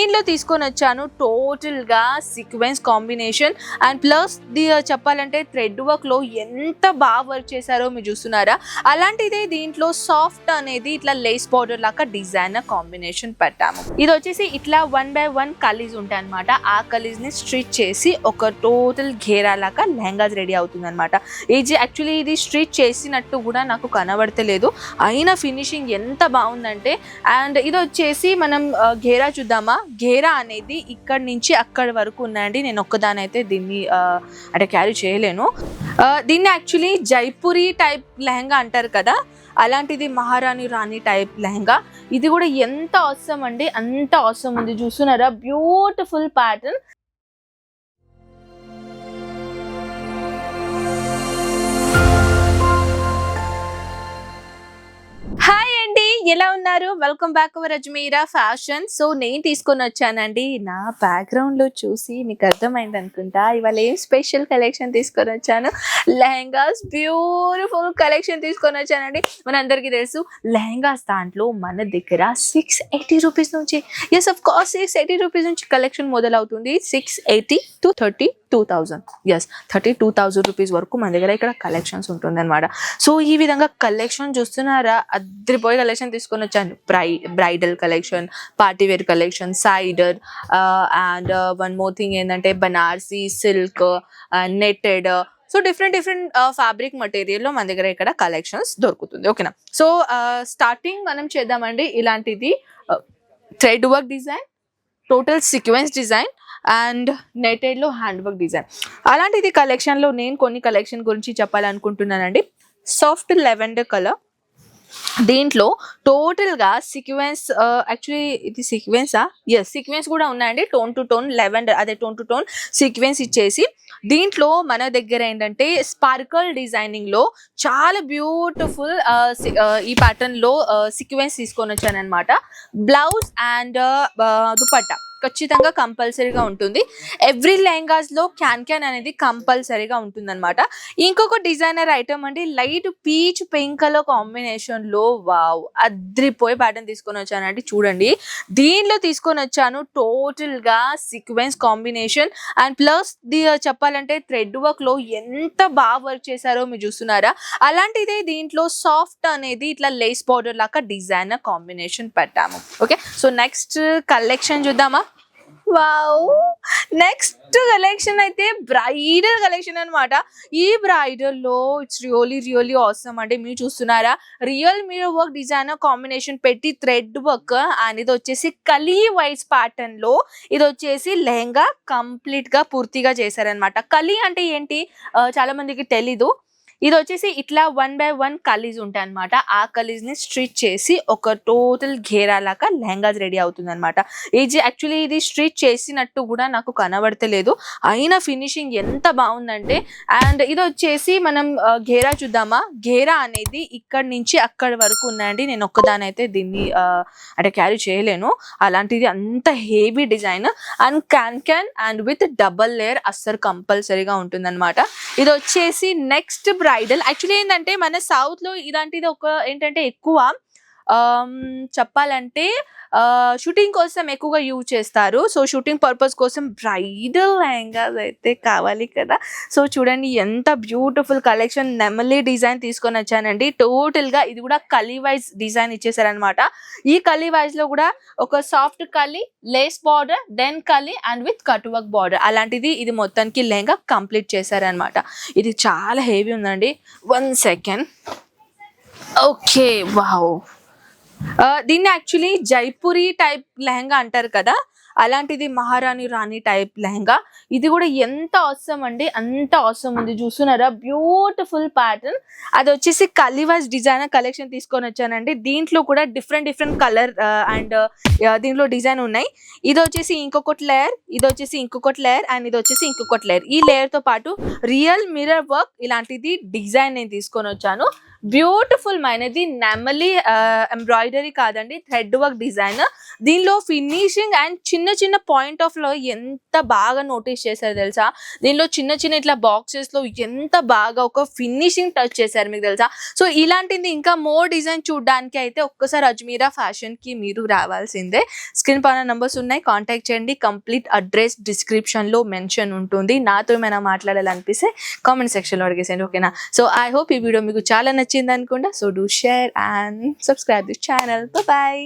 దీనిలో తీసుకొని వచ్చాను టోటల్గా sequence combination. And plus the చెప్పాలంటే థ్రెడ్ వర్క్లో ఎంత బాగా వర్క్ చేశారో మీరు చూస్తున్నారా? అలాంటిదే దీంట్లో సాఫ్ట్ అనేది ఇట్లా లేస్ పౌడర్ లాగా డిజైనర్ కాంబినేషన్ పెట్టాము. ఇది వచ్చేసి ఇట్లా వన్ బై వన్ కలీజ్ ఉంటాయి అనమాట ఆ కలీజ్ని స్ట్రిచ్ చేసి ఒక టోటల్ ఘేరా లాగా లెహంగాస్ రెడీ అవుతుంది అనమాట ఇది యాక్చువల్లీ ఇది స్ట్రిచ్ చేసినట్టు కూడా నాకు కనబడతలేదు. అయినా ఫినిషింగ్ ఎంత బాగుందంటే అండ్ ఇది వచ్చేసి మనం ఘేరా చూద్దామా? ఘేరా అనేది ఇక్కడ నుంచి అక్కడి వరకు ఉన్నాయండి నేను ఒక్కదాని అయితే దీన్ని అంటే క్యారీ చేయలేను. దీన్ని యాక్చువల్లీ జైపూరి టైప్ లెహంగా అంటారు కదా అలాంటిది మహారాణి రాణి టైప్ లెహంగా. ఇది కూడా ఎంత అవసరం అండి అంత అవసరం ఉంది. చూస్తున్నారా? Beautiful pattern. ఎలా ఉన్నారు? Welcome back our Ajmera fashion so నేను తీసుకొని వచ్చానండి. నా బ్యాక్గ్రౌండ్లో చూసి మీకు అర్థమైంది అనుకుంటా. ఇవాళ ఏం స్పెషల్ కలెక్షన్ తీసుకొని వచ్చాను? లెహంగాస్ బ్యూటిఫుల్ కలెక్షన్ తీసుకొని వచ్చానండి. మనందరికీ తెలుసు లెహంగాస్ దాంట్లో మన దగ్గర సిక్స్ ఎయిటీ రూపీస్ నుంచి yes of course six eighty rupees నుంచి కలెక్షన్ మొదలవుతుంది. Six eighty to thirty two thousand. Yes thirty two thousand rupees వరకు మన దగ్గర ఇక్కడ కలెక్షన్స్ ఉంటుంది అనమాట సో ఈ విధంగా కలెక్షన్ చూస్తున్నారా? అద్దరిపోయి కలెక్షన్ తీసుకొని వచ్చాను. బ్రై bridal collection party wear collection cider and one more thing ఏంటంటే Banarasi silk netted so different different fabric మటీరియల్లో మన దగ్గర ఇక్కడ కలెక్షన్స్ దొరుకుతుంది. ఓకేనా సో స్టార్టింగ్ మనం చేద్దామండి. ఇలాంటిది thread work design total sequence design and నెటెడ్లో hand work design. అలాంటిది కలెక్షన్లో నేను కొన్ని కలెక్షన్ గురించి చెప్పాలనుకుంటున్నానండి. Soft lavender colour. దీంట్లో టోటల్గా సీక్వెన్స్ యాక్చువల్లీ ఇది సీక్వెన్సా ఎస్ సీక్వెన్స్ కూడా ఉన్నాయండి. టోన్ టు టోన్ లెవెండర్ అదే టోన్ టు టోన్ సీక్వెన్స్ ఇచ్చేసి. దీంట్లో మన దగ్గర ఏంటంటే స్పార్కల్ డిజైనింగ్లో చాలా బ్యూటిఫుల్ ఈ ప్యాటర్న్లో సీక్వెన్స్ తీసుకొని వచ్చాను అనమాట బ్లౌజ్ అండ్ దుపట్టా. ఖచ్చితంగా కంపల్సరీగా ఉంటుంది. ఎవ్రీ లెహంగాస్లో క్యాన్ క్యాన్ అనేది కంపల్సరీగా ఉంటుంది అనమాట ఇంకొక డిజైనర్ ఐటమ్ అండి లైట్ పీచ్ పింక్ కలర్ కాంబినేషన్లో వావ్ అద్రిపోయి ప్యాటర్న్ తీసుకొని వచ్చానండి చూడండి. దీనిలో తీసుకొని వచ్చాను టోటల్గా sequence combination and plus the చెప్పాలంటే థ్రెడ్ వర్క్లో ఎంత బాగా వర్క్ చేశారో మీరు చూస్తున్నారా? అలాంటిదే దీంట్లో సాఫ్ట్ అనేది ఇట్లా లేస్ పౌడర్ లాగా డిజైనర్ కాంబినేషన్ పెట్టాము. ఓకే సో నెక్స్ట్ కలెక్షన్ చూద్దామా? వావ్ నెక్స్ట్ కలెక్షన్ అయితే బ్రైడల్ కలెక్షన్ అన్నమాట. ఈ బ్రైడల్లో ఇట్స్ రియలీ రియలీ అవసరం అంటే మీరు చూస్తున్నారా? Real mirror work designer combination పెట్టి థ్రెడ్ వర్క్ అండ్ ఇది వచ్చేసి కలీ వైస్ ప్యాటర్న్లో ఇది వచ్చేసి లెహంగా కంప్లీట్గా పూర్తిగా చేశారనమాట కలీ అంటే ఏంటి? చాలా మందికి తెలీదు. ఇది వచ్చేసి ఇట్లా వన్ బై వన్ కలీజ్ ఉంటాయి అనమాట ఆ కలీజ్ని స్ట్రిచ్ చేసి ఒక టోటల్ ఘేరా లాగా లెహంగాస్ రెడీ అవుతుంది అనమాట ఇది యాక్చువల్లీ ఇది స్ట్రిచ్ చేసినట్టు కూడా నాకు కనబడతలేదు. అయినా ఫినిషింగ్ ఎంత బాగుందంటే అండ్ ఇది వచ్చేసి మనం ఘేరా చూద్దామా? ఘేరా అనేది ఇక్కడ నుంచి అక్కడి వరకు ఉన్నాయండి. నేను ఒక్కదానైతే దీన్ని అంటే క్యారీ చేయలేను. అలాంటిది అంత heavy design and can can and with double layer అస్సలు కంపల్సరీగా ఉంటుందన్నమాట. ఇది వచ్చేసి నెక్స్ట్ బ్రైడల్ యాక్చువల్లీ ఏంటంటే మన సౌత్లో ఇలాంటిది ఒక ఏంటంటే ఎక్కువ చెప్పాలంటే షూటింగ్ కోసం ఎక్కువగా యూజ్ చేస్తారు. సో షూటింగ్ పర్పస్ కోసం బ్రైడల్ లెహంగాస్ అయితే కావాలి కదా. సో చూడండి ఎంత బ్యూటిఫుల్ కలెక్షన్. నెమలి డిజైన్ తీసుకొని వచ్చానండి. టోటల్గా ఇది కూడా కలీ వైజ్ డిజైన్ ఇచ్చేసారనమాట ఈ కలీ కూడా ఒక soft కలీ lace border then కలీ and with cut work border. అలాంటిది ఇది మొత్తానికి లెహంగా కంప్లీట్ చేశారనమాట ఇది చాలా హెవీ ఉందండి. One second. Okay wow. దీన్ని యాక్చువల్లీ జైపూరి టైప్ లెహంగా అంటారు కదా? అలాంటిది మహారాణి రాణి టైప్ లెహంగా. ఇది కూడా ఎంత అవసరం అండి. అంత అవసరం ఉంది. చూస్తున్నారా? బ్యూటిఫుల్ ప్యాటర్న్ అది వచ్చేసి కలివాజ్ డిజైనర్ కలెక్షన్ తీసుకొని వచ్చానండి. దీంట్లో కూడా డిఫరెంట్ డిఫరెంట్ కలర్ అండ్ దీంట్లో డిజైన్ ఉన్నాయి. ఇది వచ్చేసి ఇంకొకటి లేయర్ ఇది వచ్చేసి ఇంకొకటి లేయర్ అండ్ ఇది వచ్చేసి ఇంకొకటి లేయర్ ఈ లేయర్తో పాటు రియల్ మిర్రర్ వర్క్ ఇలాంటిది డిజైన్ నేను తీసుకొని వచ్చాను. బ్యూటిఫుల్ మైనది నెమలి ఎంబ్రాయిడరీ కాదండి థ్రెడ్ వర్క్ డిజైన్. దీనిలో ఫినిషింగ్ అండ్ చిన్న చిన్న పాయింట్ ఆఫ్లో ఎంత బాగా నోటీస్ చేశారు తెలుసా? దీనిలో చిన్న చిన్న ఇట్లా బాక్సెస్లో ఎంత బాగా ఒక ఫినిషింగ్ టచ్ చేశారు మీకు తెలుసా? సో ఇలాంటిది ఇంకా మోర్ డిజైన్ చూడడానికి అయితే ఒక్కసారి అజ్మీరా ఫ్యాషన్కి మీరు రావాల్సిందే. స్క్రీన్ పైన నంబర్స్ ఉన్నాయి కాంటాక్ట్ చేయండి. కంప్లీట్ అడ్రస్ డిస్క్రిప్షన్లో మెన్షన్ ఉంటుంది. నాతో ఏమైనా మాట్లాడాలనిపిస్తే కామెంట్ సెక్షన్లో అడిగేసేయండి ఓకేనా సో ఐ హోప్ ఈ వీడియో మీకు చాలా నచ్చింది అనుకుంటా so do share and subscribe this channel bye